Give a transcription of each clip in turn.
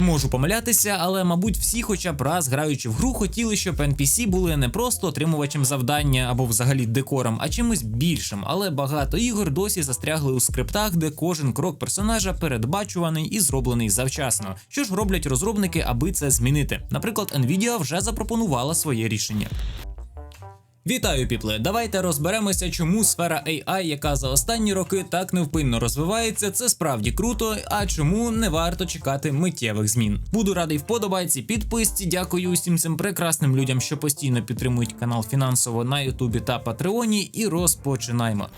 Можу помилятися, але мабуть всі, хоча б раз граючи в гру, хотіли, щоб NPC були не просто отримувачем завдання або взагалі декором, а чимось більшим. Але багато ігор досі застрягли у скриптах, де кожен крок персонажа передбачуваний і зроблений завчасно. Що ж роблять розробники, аби це змінити? Наприклад, Nvidia вже запропонувала своє рішення. Вітаю, піпле! Давайте розберемося, чому сфера AI, яка за останні роки так невпинно розвивається, це справді круто, а чому не варто чекати миттєвих змін. Буду радий вподобайці, підписці. Дякую усім цим прекрасним людям, що постійно підтримують канал фінансово на Ютубі та Патреоні. І розпочинаємо.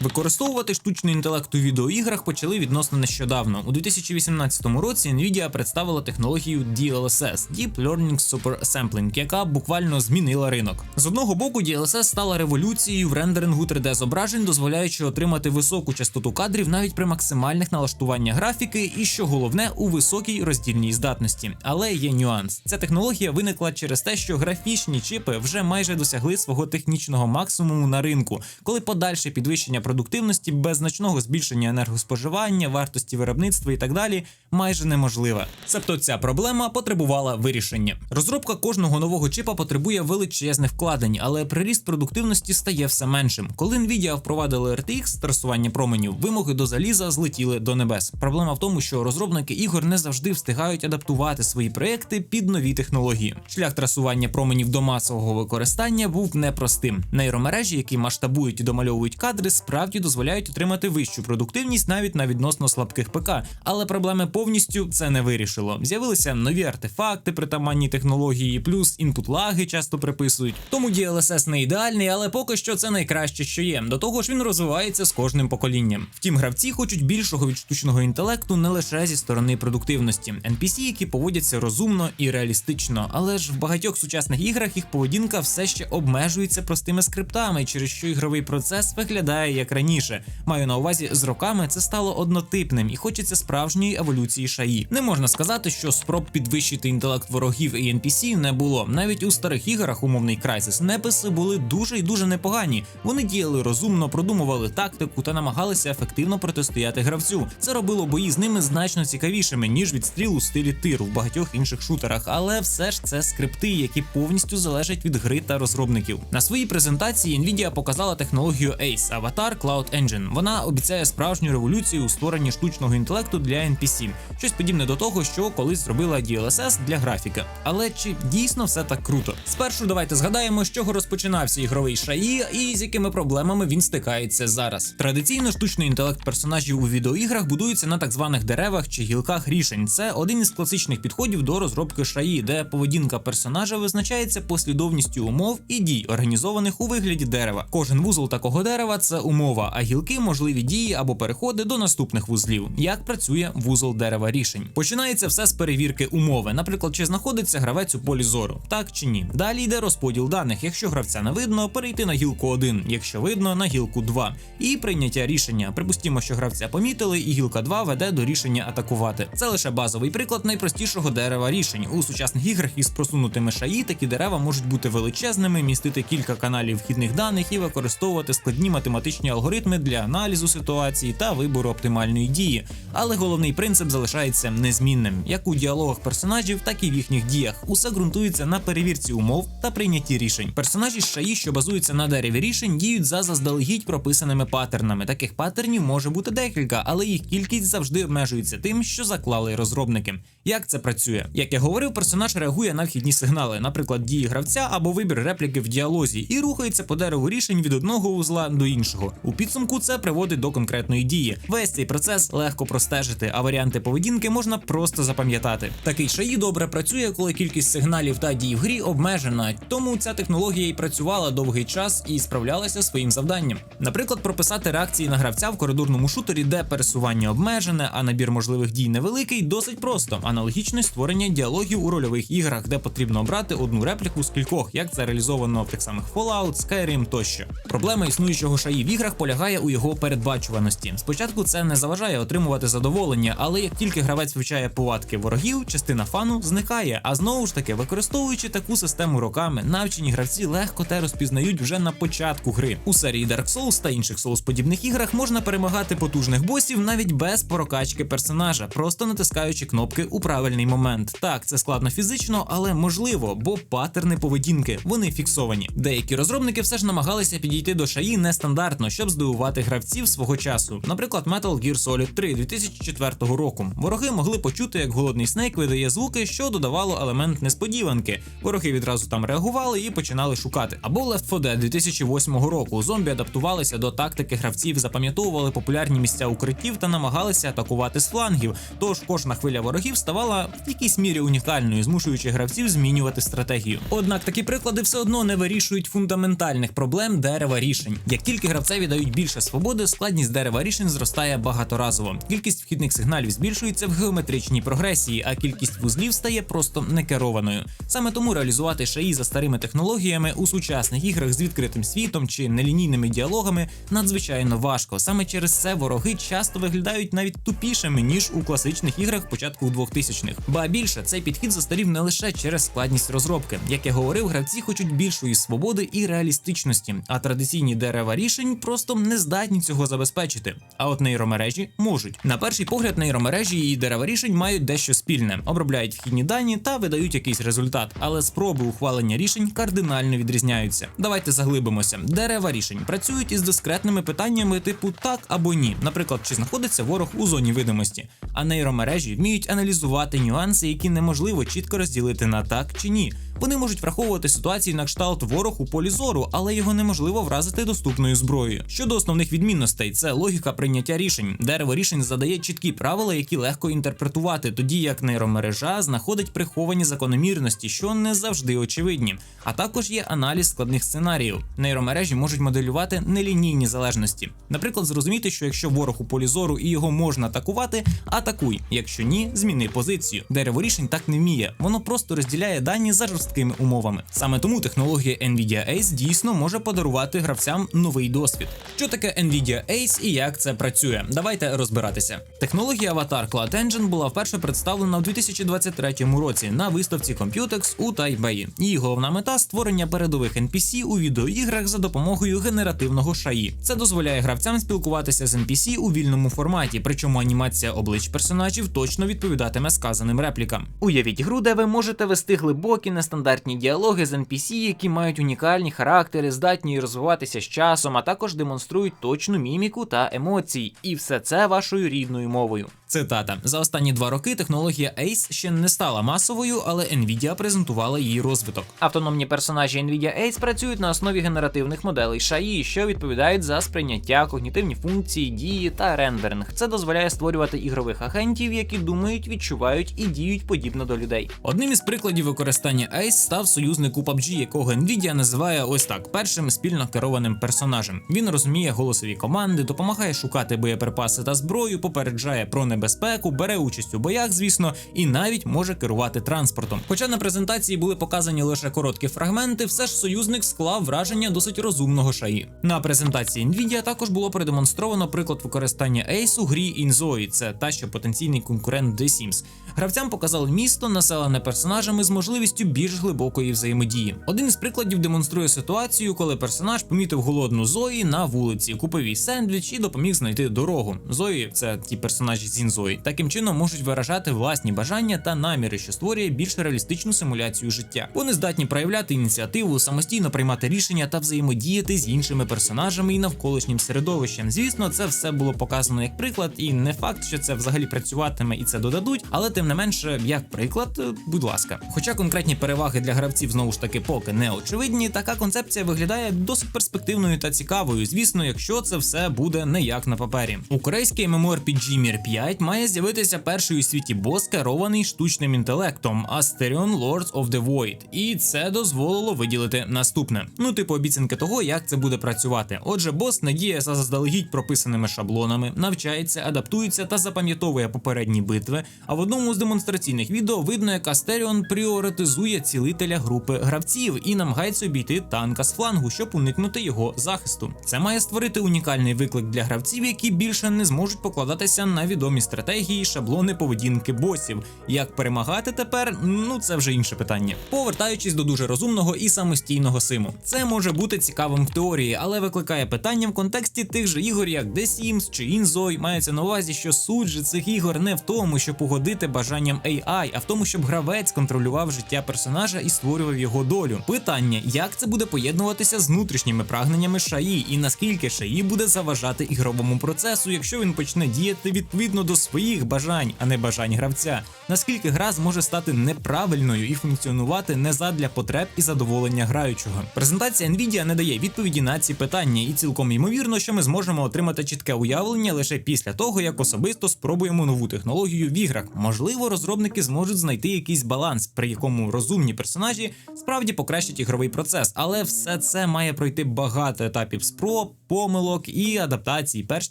Використовувати штучний інтелект у відеоіграх почали відносно нещодавно. У 2018 році Nvidia представила технологію DLSS Deep Learning Super Sampling, яка буквально змінила ринок. З одного боку, DLSS стала революцією в рендерингу 3D-зображень, дозволяючи отримати високу частоту кадрів навіть при максимальних налаштуваннях графіки, і що головне у високій роздільній здатності. Але є нюанс. Ця технологія виникла через те, що графічні чіпи вже майже досягли свого технічного максимуму на ринку, коли подальше підвищення продуктивності без значного збільшення енергоспоживання, вартості виробництва і так далі майже неможливе. Себто ця проблема потребувала вирішення. Розробка кожного нового чипа потребує величезних вкладень, але приріст продуктивності стає все меншим. Коли Nvidia впровадили RTX трасування променів, вимоги до заліза злетіли до небес. Проблема в тому, що розробники ігор не завжди встигають адаптувати свої проекти під нові технології. Шлях трасування променів до масового використання був непростим. Нейромережі, які масштабують і домальовують кадри, справді дозволяють отримати вищу продуктивність навіть на відносно слабких ПК, але проблеми повністю це не вирішило. З'явилися нові артефакти, притаманні технології, плюс інпут лаги часто приписують. Тому DLSS не ідеальний, але поки що це найкраще, що є. До того ж, він розвивається з кожним поколінням. Втім, гравці хочуть більшого від штучного інтелекту не лише зі сторони продуктивності. NPC, які поводяться розумно і реалістично, але ж в багатьох сучасних іграх їх поведінка все ще обмежується простими скриптами, через що ігровий процес виглядає як раніше. Маю на увазі, з роками це стало однотипним і хочеться справжньої еволюції шаї. Не можна сказати, що спроб підвищити інтелект ворогів і NPC не було. Навіть у старих іграх умовний Crysis неписи були дуже і дуже непогані. Вони діяли розумно, продумували тактику та намагалися ефективно протистояти гравцю. Це робило бої з ними значно цікавішими ніж відстріл у стилі тиру в багатьох інших шутерах. Але все ж це скрипти, які повністю залежать від гри та розробників. На своїй презентації Nvidia показала технологію ACE Avatar Cloud Engine. Вона обіцяє справжню революцію у створенні штучного інтелекту для NPC. Щось подібне до того, що колись зробила DLSS для графіка. Але чи дійсно все так круто? Спершу давайте згадаємо, з чого розпочинався ігровий шаї і з якими проблемами він стикається зараз. Традиційно штучний інтелект персонажів у відеоіграх будується на так званих деревах чи гілках рішень. Це один із класичних підходів до розробки шаї, де поведінка персонажа визначається послідовністю умов і дій, організованих у вигляді дерева. Кожен вузол такого дерева це умова, а гілки можливі дії або переходи до наступних вузлів. Як працює вузол дерева рішень? Починається все з перевірки умови, наприклад, чи знаходиться гравець у полі зору, так чи ні. Далі йде розподіл даних. Якщо гравця не видно, перейти на гілку 1, якщо видно, на гілку 2. І прийняття рішення. Припустімо, що гравця помітили, і гілка 2 веде до рішення атакувати. Це лише базовий приклад найпростішого дерева рішень. У сучасних іграх із просунутими шаї такі дерева можуть бути величезними, містити кілька каналів вхідних даних і використовувати складні математичні алгоритми для аналізу ситуації та вибору оптимальної дії. Але головний принцип залишається незмінним, як у діалогах персонажів, так і в їхніх діях. Усе ґрунтується на перевірці умов та прийнятті рішень. Персонажі шаї, що базуються на дереві рішень, діють за заздалегідь прописаними паттернами. Таких паттернів може бути декілька, але їх кількість завжди обмежується тим, що заклали розробники. Як це працює? Як я говорив, персонаж реагує на вхідні сигнали, наприклад, дії гравця або вибір репліки в діалозі, і рухається по дереву рішень від одного вузла до іншого. У підсумку це приводить до конкретної дії. Весь цей процес легко простежити, а варіанти поведінки можна просто запам'ятати. Такий шаї добре працює, коли кількість сигналів та дій в грі обмежена, тому ця технологія і працювала довгий час і справлялася своїм завданням. Наприклад, прописати реакції на гравця в коридорному шутері, де пересування обмежене, а набір можливих дій невеликий, досить просто. Аналогічне створення діалогів у рольових іграх, де потрібно обрати одну репліку з кількох, як це реалізовано в тих самих Fallout, Skyrim тощо. Проблема існуючого шаї в іграх іграх полягає у його передбачуваності. Спочатку це не заважає отримувати задоволення, але як тільки гравець вивчає повадки ворогів, частина фану зникає. А знову ж таки, використовуючи таку систему роками, навчені гравці легко те розпізнають вже на початку гри. У серії Dark Souls та інших Souls подібних іграх можна перемагати потужних босів навіть без прокачки персонажа, просто натискаючи кнопки у правильний момент. Так, це складно фізично, але можливо, бо паттерни поведінки вони фіксовані. Деякі розробники все ж намагалися підійти до шаї нестандартно, щоб здивувати гравців свого часу. Наприклад, Metal Gear Solid 3 2004 року. Вороги могли почути, як голодний Снейк видає звуки, що додавало елемент несподіванки. Вороги відразу там реагували і починали шукати. Або Left 4 Dead 2008 року. Зомбі адаптувалися до тактики гравців, запам'ятовували популярні місця укриттів та намагалися атакувати з флангів. Тож кожна хвиля ворогів ставала в якійсь мірі унікальною, змушуючи гравців змінювати стратегію. Однак такі приклади все одно не вирішують фундаментальних проблем дерева рішень. Як тільки гравцеві дають більше свободи, складність дерева рішень зростає багаторазово. Кількість вхідних сигналів збільшується в геометричній прогресії, а кількість вузлів стає просто некерованою. Саме тому реалізувати шаї за старими технологіями у сучасних іграх з відкритим світом чи нелінійними діалогами надзвичайно важко. Саме через це вороги часто виглядають навіть тупішими ніж у класичних іграх початку 2000-х. Ба більше цей підхід застарів не лише через складність розробки. Як я говорив, гравці хочуть більшої свободи і реалістичності, а традиційні дерева рішень просто не здатні цього забезпечити. А от нейромережі можуть. На перший погляд, нейромережі і дерева рішень мають дещо спільне, обробляють вхідні дані та видають якийсь результат, але спроби ухвалення рішень кардинально відрізняються. Давайте заглибимося. Дерева рішень працюють із дискретними питаннями типу так або ні, наприклад, чи знаходиться ворог у зоні видимості. А нейромережі вміють аналізувати нюанси, які неможливо чітко розділити на так чи ні. Вони можуть враховувати ситуації на кшталт ворог у полі зору, але його неможливо вразити доступною зброєю. Щодо основних відмінностей, це логіка прийняття рішень. Дерево рішень задає чіткі правила, які легко інтерпретувати, тоді як нейромережа знаходить приховані закономірності, що не завжди очевидні. А також є аналіз складних сценаріїв. Нейромережі можуть моделювати нелінійні залежності. Наприклад, зрозуміти, що якщо ворог у полі зору і його можна атакувати, атакуй. Якщо ні, зміни позицію. Дерево рішень так не вміє. Воно просто розділяє дані за жорсткими умовами. Саме тому технологія Nvidia Ace дійсно може подарувати гравцям новий досвід. Що таке Nvidia Ace і як це працює? Давайте розбиратися. Технологія Avatar Cloud Engine була вперше представлена у 2023 році на виставці Computex у Тайбеї. Її головна мета створення передових NPC у відеоіграх за допомогою генеративного шаї. Це дозволяє гравцям спілкуватися з NPC у вільному форматі, причому анімація облич персонажів точно відповідатиме сказаним реплікам. Уявіть гру, де ви можете вести глибокі нестандартні діалоги з NPC, які мають унікальні характери, здатні розвиватися з часом, а також демонструють точну міміку та емоції. І все це вашою рідною мовою. Цитата: за останні два роки технологія ACE ще не стала масовою, але Nvidia презентувала її розвиток. Автономні персонажі Nvidia Ace працюють на основі генеративних моделей шаї, що відповідають за сприйняття, когнітивні функції, дії та рендеринг. Це дозволяє створювати ігрових агентів, які думають, відчувають і діють подібно до людей. Одним із прикладів використання ACE став союзник у PUBG, якого Nvidia називає ось так: першим спільно керованим персонажем. Він розуміє голосові команди, допомагає шукати боєприпаси та зброю, попереджає про небезпеку, бере участь у боях, звісно, і навіть може керувати транспортом. Хоча на презентації були показані лише короткі фрагменти, все ж союзник склав враження досить розумного шаї. На презентації Nvidia також було продемонстровано приклад використання Ace у грі InZoi, це та що потенційний конкурент The Sims. Гравцям показали місто, населене персонажами з можливістю більш глибокої взаємодії. Один із прикладів демонструє ситуацію, коли персонаж помітив голодну Зої на вулиці, купив їй сендвіч і допоміг знайти дорогу. Зої це ті персонажі з Інзої. Таким чином можуть виражати власні бажання та наміри, що створює більш реалістичну симуляцію життя. Вони здатні проявляти ініціативу, самостійно приймати рішення та взаємодіяти з іншими персонажами і навколишнім середовищем. Звісно, це все було показано як приклад, і не факт, що це взагалі працюватиме і це додадуть, але тим не менше, як приклад, е, будь ласка. Хоча конкретні переваги для гравців знову ж таки поки не очевидні, така концепція виглядає досить перспективною та цікавою. Звісно, якщо це все буде не як на папері. У корейській MMORPG Mir 5 має з'явитися перший у світі бос, керований штучним інтелектом Asterion Lords of the Void. І це дозволило виділити наступне. Ну, типу обіцянки того, як це буде працювати. Отже, бос не діє за заздалегідь прописаними шаблонами, навчається, адаптується та запам'ятовує попередні битви. А в одному з демонстраційних відео видно, як Астеріон пріоритизує цілителя групи гравців і намагається обійти танка з флангу, щоб уникнути його захисту. Це має створити унікальний виклик для гравців, які більше не зможуть покладатися на відомі стратегії, шаблони поведінки босів. Як перемагати тепер? Ну це вже інше питання. Повертаючись до дуже розумного і самостійного симу, це може бути цікавим в теорії, але викликає питання в контексті тих же ігор, як The Sims чи Inzoi. Мається на увазі, що суть же цих ігор не в тому, щоб угодити бажанням AI, а в тому, щоб гравець контролював життя персонажа і створював його долю. Питання, як це буде поєднуватися з внутрішніми прагненнями шаї, і наскільки шаї буде заважати ігровому процесу, якщо він почне діяти відповідно до своїх бажань, а не бажань гравця. Наскільки гра зможе стати неправильною і функціонувати не задля потреб і задоволення граючого. Презентація Nvidia не дає відповіді на ці питання, і цілком ймовірно, що ми зможемо отримати чітке уявлення лише після того, як особисто спробуємо нову технологію в іграх. Можливо, розробники зможуть знайти якийсь баланс, при якому розумні персонажі справді покращать ігровий процес, але все це має пройти багато етапів спроб, помилок і адаптацій, перш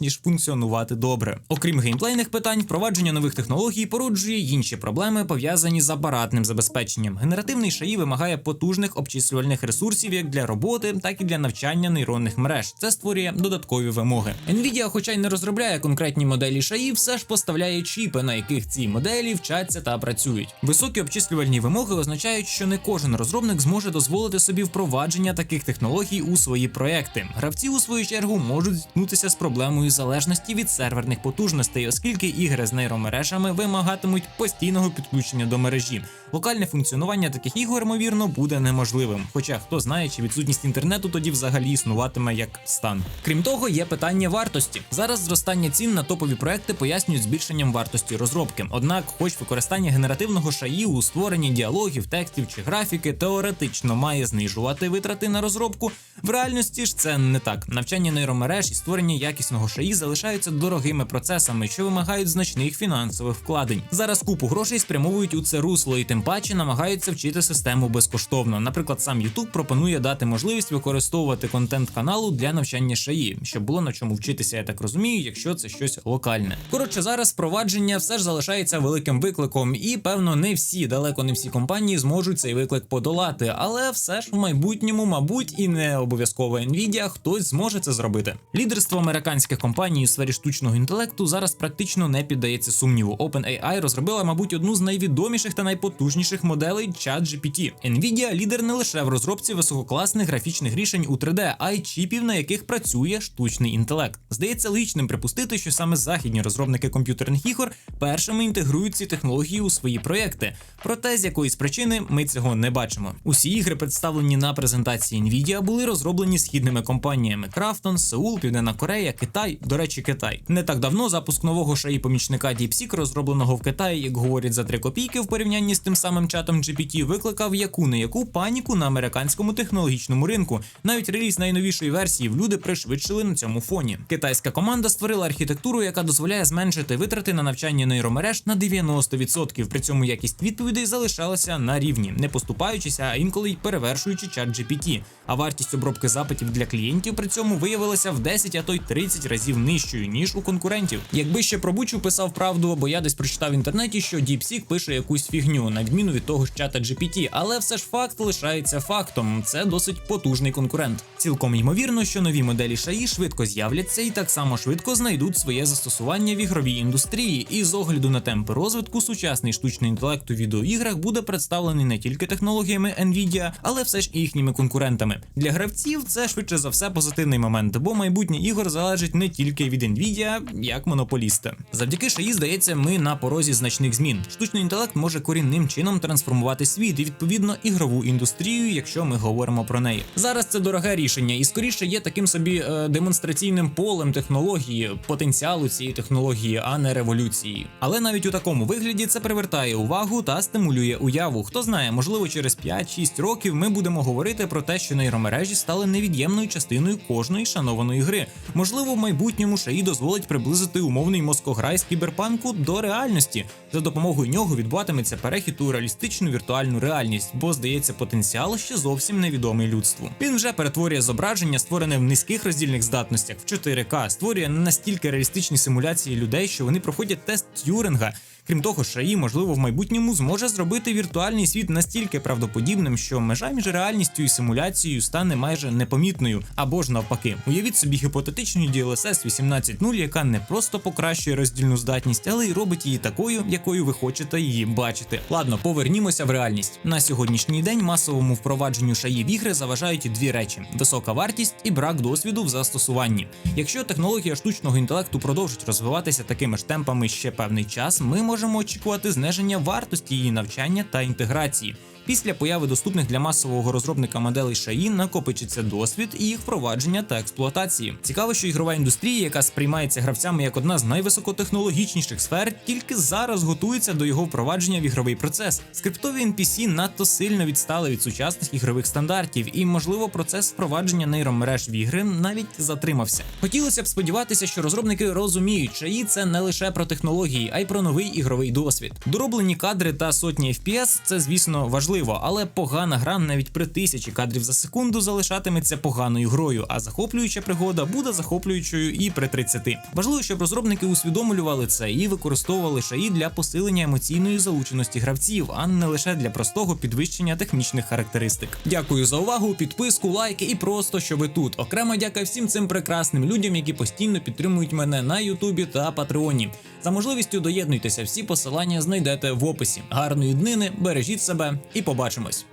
ніж функціонувати добре. Окрім геймплейних питань, впровадження нових технологій породжує інші проблеми, пов'язані з апаратним забезпеченням. Генеративний шаї вимагає потужних обчислювальних ресурсів як для роботи, так і для навчання нейронних мереж. Це створює додаткові вимоги. Nvidia, хоча й не розробляє конкретні моделі шаї, все ж поставляє чіпи, на яких ці моделі вчаться та працюють. Високі обчислювальні вимоги означають, що не кожен розробник зможе дозволити собі впровадження таких технологій у свої проекти. Гравці у свою чергу можуть зіткнутися з проблемою залежності від серверних потужностей, оскільки ігри з нейромережами вимагатимуть постійного підключення до мережі. Локальне функціонування таких ігор, ймовірно, буде неможливим. Хоча хто знає, чи відсутність інтернету тоді взагалі існуватиме як стан. Крім того, є питання вартості. Зараз зростання цін на топові проекти пояснюють збільшенням вартості розробки. Однак, хоч використання генеративного шаї у створенні діалогів, текстів чи графіки теоретично має знижувати витрати на розробку. В реальності ж це не так. Навчання нейромереж і створення якісного шаї залишаються дорогими процесами, що вимагають значних фінансових вкладень. Зараз купу грошей спрямовують у це русло і тим паче намагаються вчити систему безкоштовно. Наприклад, сам YouTube пропонує дати можливість використовувати контент каналу для навчання шаї, щоб було на чому вчитися, я так розумію, якщо це щось локальне. Коротше, зараз впровадження все ж залишається великим викликом, і певно, не всі, далеко не всі компанії зможуть цей виклик подолати, але все ж в майбутньому, мабуть, і не обов'язково Nvidia, хтось зможе це зробити. Лідерство американських компаній у сфері штучного інтелекту зараз практично не піддається сумніву. OpenAI розробила, мабуть, одну з найвідоміших та найпотужніших моделей ChatGPT. Nvidia – лідер не лише в розробці висококласних графічних рішень у 3D, а й чіпів, на яких працює штучний інтелект. Здається логічним припустити, що саме західні розробники комп'ютерних ігор першими інтегрують ці технології у свої проекти. Проте з якоїсь причини ми цього не бачимо. Усі ігри, представлені на презентації Nvidia, були розроблені східними компаніями: Крафтон, Сеул, Південна Корея, Китай. До речі, Китай. Не так давно запуск нового шаї помічника DeepSeek, розробленого в Китаї, як говорять за 3 копійки в порівнянні з тим самим чатом GPT, викликав яку не яку паніку на американському технологічному ринку. Навіть реліз найновішої версії в люди пришвидшили на цьому фоні. Китайська команда створила архітектуру, яка дозволяє зменшити витрати на навчання нейромереж на 90%. При цьому якість відповідей залишалася на рівні, не поступаючися, а інколи й перевершуючи чат GPT. А вартість обробки запитів для клієнтів при цьому виявилася в 10, а то й 30 разів нижчою ніж у конкурентів. Якби ще про Бучу писав правду, бо я десь прочитав в інтернеті, що DeepSeek пише якусь фігню, на відміну від того ж чата GPT, але все ж факт лишається фактом. Це досить потужний конкурент. Цілком ймовірно, що нові моделі шаї швидко з'являться і так само швидко знайдуть своє застосування в ігровій індустрії. І з огляду на темпи розвитку, сучасний штучний інтелект у відеоіграх буде представлений не тільки технологіями Nvidia, але все ж і їхніми конкурентами. Для гравців це швидше за все позитивний момент, бо майбутнє ігор залежить не тільки від Nvidia, як монополіста. Завдяки шаї, здається, ми на порозі значних змін. Штучний інтелект може корінним чином трансформувати світ і відповідно ігрову індустрію, якщо ми говоримо про неї. Зараз це дороге рішення, і скоріше є таким собі е, демонстраційним полем технології, потенціалу цієї технології, а не революції. Але навіть у такому вигляді це привертає увагу та стимулює уяву. Хто знає, можливо, через 5-6 років ми будемо говорити про те, що нейромережі стали невід'ємною частиною кожної шанованої гри. Можливо, в майбутньому шаї дозволить приблизити умовний москограй з кіберпанку до реальності. За допомогою нього відбуватиметься перехід у реалістичну віртуальну реальність, бо здається, потенціал ще зовсім невідомий людству. Він вже перетворює зображення, створене в низьких роздільних здатностях в 4К, створює настільки реалістичні симуляції людей, що вони проходять тест Т'юринга. Крім того, шаї, можливо, в майбутньому зможе зробити віртуальний світ настільки правдоподібним, що межа між реальністю і симуляцією стане майже непомітною, або ж навпаки. Уявіть собі гіпотетичну DLSS 18.0, яка не просто покращує роздільну здатність, але й робить її такою, якою ви хочете її бачити. Ладно, повернімося в реальність. На сьогоднішній день масовому впровадженню шаї в ігри заважають дві речі: висока вартість і брак досвіду в застосуванні. Якщо технологія штучного інтелекту продовжить розвиватися такими ж темпами ще певний час, ми можемо очікувати зниження вартості її навчання та інтеграції. Після появи доступних для масового розробника моделей шаї накопичиться досвід і їх впровадження та експлуатації. Цікаво, що ігрова індустрія, яка сприймається гравцями як одна з найвисокотехнологічніших сфер, тільки зараз готується до його впровадження в ігровий процес. Скриптові NPC надто сильно відстали від сучасних ігрових стандартів, і можливо процес впровадження нейромереж в ігри навіть затримався. Хотілося б сподіватися, що розробники розуміють, шаї це не лише про технології, а й про новий ігровий досвід. Дороблені кадри та сотні FPS – це звісно важливо, але погана гра навіть при тисячі кадрів за секунду залишатиметься поганою грою, а захоплююча пригода буде захоплюючою і при 30. Важливо, щоб розробники усвідомлювали це і використовували шаї для посилення емоційної залученості гравців, а не лише для простого підвищення технічних характеристик. Дякую за увагу, підписку, лайки і просто що ви тут. Окрема дяка всім цим прекрасним людям, які постійно підтримують мене на Ютубі та Патреоні. За можливістю доєднуйтеся, всі посилання знайдете в описі. Гарної днини, бережіть себе і побачимось.